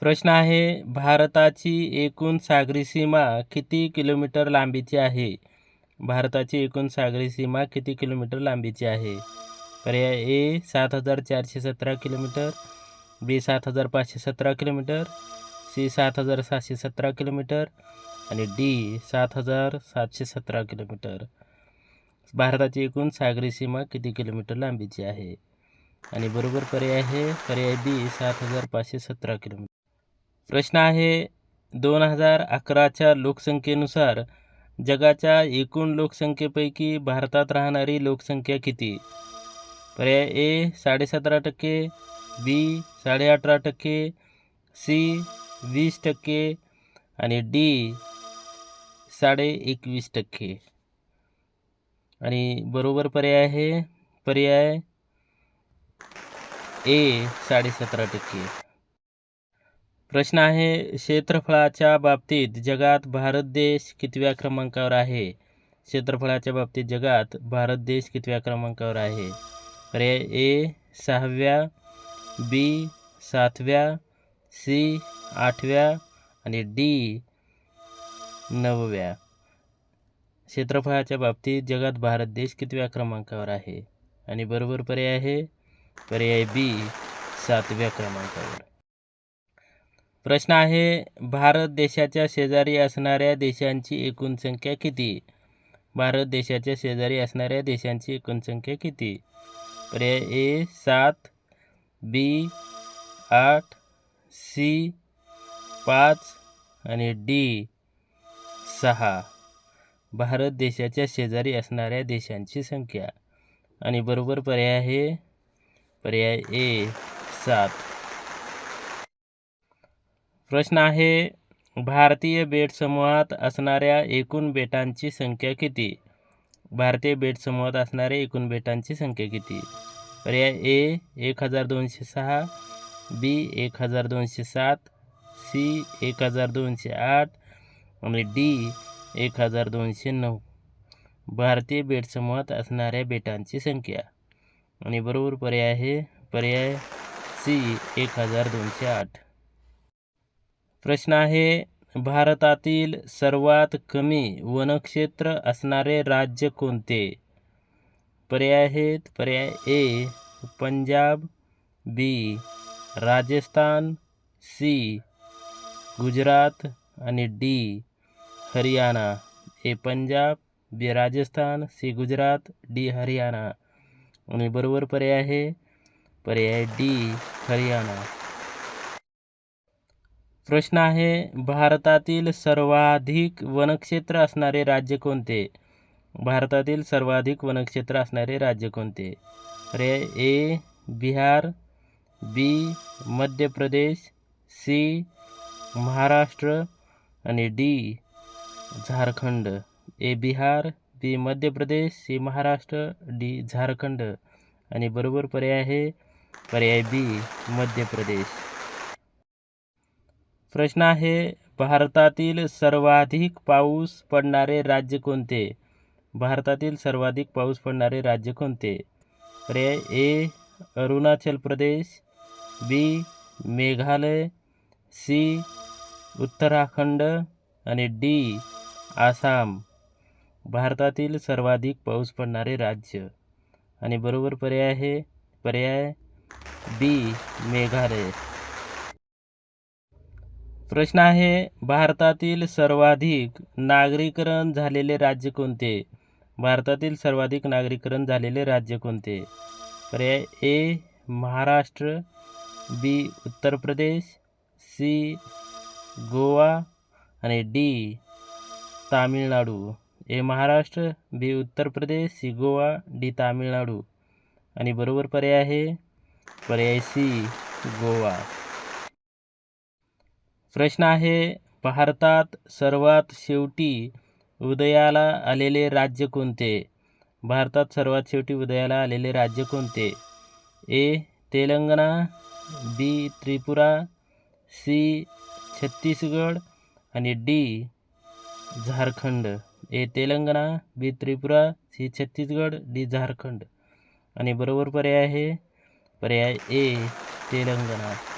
प्रश्न आहे भारताची एकूण सागरी सीमा किती किलोमीटर लांबीची आहे? भारताची एकूण सागरी सीमा किती किलोमीटर लांबीची आहे? पर्याय ए सात हजार चारशे सतरा किलोमीटर बी सात हजार पाचशे सतरा किलोमीटर सी सात हजार सातशे सतरा किलोमीटर आणि डी सात हजार सातशे सतरा किलोमीटर. भारताची एकूण सागरी सीमा किती किलोमीटर लांबीची आहे? आणि बरोबर पर्याय आहे पर्याय बी सात हजार पाचशे सतरा किलोमीटर. प्रश्न आहे दोन हजार अकराच्या लोकसंख्येनुसार जगाच्या एकूण लोकसंख्येपैकी भारतात राहणारी लोकसंख्या किती? पर्याय ए साडेसतरा टक्के बी साडे अठरा टक्के सी वीस टक्के आणि डी साडे एकवीस टक्के. आणि बरोबर पर्याय आहे पर्याय ए साडेसतरा टक्के. प्रश्न आहे क्षेत्रफळाच्या बाबतीत जगात भारत देश कितव्या क्रमांकावर आहे? क्षेत्रफळाच्या बाबतीत जगात भारत देश कितव्या क्रमांकावर आहे? पर्याय ए सहाव्या बी सातव्या सी आठव्या आणि डी नवव्या. क्षेत्रफळाच्या बाबतीत जगात भारत देश कितव्या क्रमांकावर आहे? आणि बरोबर पर्याय आहे पर्याय बी सातव्या क्रमांकावर. प्रश्न आहे भारत देशाच्या शेजारी असणाऱ्या देशांची एकूण संख्या किती? भारत देशाच्या शेजारी असणाऱ्या देशांची एकूण संख्या किती? पर्याय ए सात बी आठ सी पाच आणि डी सहा. भारत देशाच्या शेजारी असणाऱ्या देशांची संख्या. आणि बरोबर पर्याय आहे पर्याय ए सात. प्रश्न आहे भारतीय बेट समूहात असणाऱ्या एकूण बेटांची संख्या किती? भारतीय बेट समूहात असणाऱ्या एकूण बेटांची संख्या किती? पर्याय ए एक हजार दोनशे सहा बी एक हजार दोनशे सात सी एक हजार दोनशे आठ आणि डी एक हजार दोनशे नऊ. भारतीय बेट समूहात असणाऱ्या बेटांची संख्या. आणि बरोबर पर्याय आहे पर्याय सी एक हजार दोनशे आठ. प्रश्न आहे भारतातील सर्वात कमी वनक्षेत्र असणारे राज्य कोणते? पर्याय आहेत पर्याय A Punjab B Rajasthan C Gujarat आणि D Haryana. A Punjab B Rajasthan C Gujarat D Haryana. आणि बरोबर पर्याय आहे पर्याय डी हरियाणा. प्रश्न आहे भारतातील सर्वाधिक वनक्षेत्र असणारे राज्य कोणते? भारतातील सर्वाधिक वनक्षेत्र असणारे राज्य कोणते? पर्याय ए बिहार बी मध्य प्रदेश सी महाराष्ट्र आणि D Jharkhand. A Bihar B Madhya Pradesh C Maharashtra D Jharkhand. आणि बरोबर पर्याय आहे पर्याय बी मध्य प्रदेश. प्रश्न आहे भारतातील सर्वाधिक पाऊस पडणारे राज्य कोणते? भारतातील सर्वाधिक पाऊस पडणारे राज्य कोणते? पर्याय A Arunachal Pradesh B Meghalaya C Uttarakhand आणि डी आसाम. भारतातील सर्वाधिक पाऊस पडणारे राज्य. आणि बरोबर पर्याय आहे पर्याय बी मेघालय. प्रश्न आहे भारतातील सर्वाधिक नागरीकरण झालेले राज्य कोणते? भारतातील सर्वाधिक नागरीकरण झालेले राज्य कोणते? पर्याय ए महाराष्ट्र बी उत्तर प्रदेश सी गोवा आणि D Tamil Nadu. A Maharashtra B Uttar Pradesh C Goa D Tamil Nadu. आणि बरोबर पर्याय आहे? पर्याय सी गोवा. प्रश्न आहे भारतात सर्वात शेवटी उदयाला आलेले राज्य कोणते? भारतात सर्वात शेवटी उदयाला आलेले राज्य कोणते? A Telangana B Tripura C Chhattisgarh आणि D Jharkhand. A Telangana B Tripura C Chhattisgarh D Jharkhand. आणि बरोबर पर्याय आहे? पर्याय ए तेलंगणा.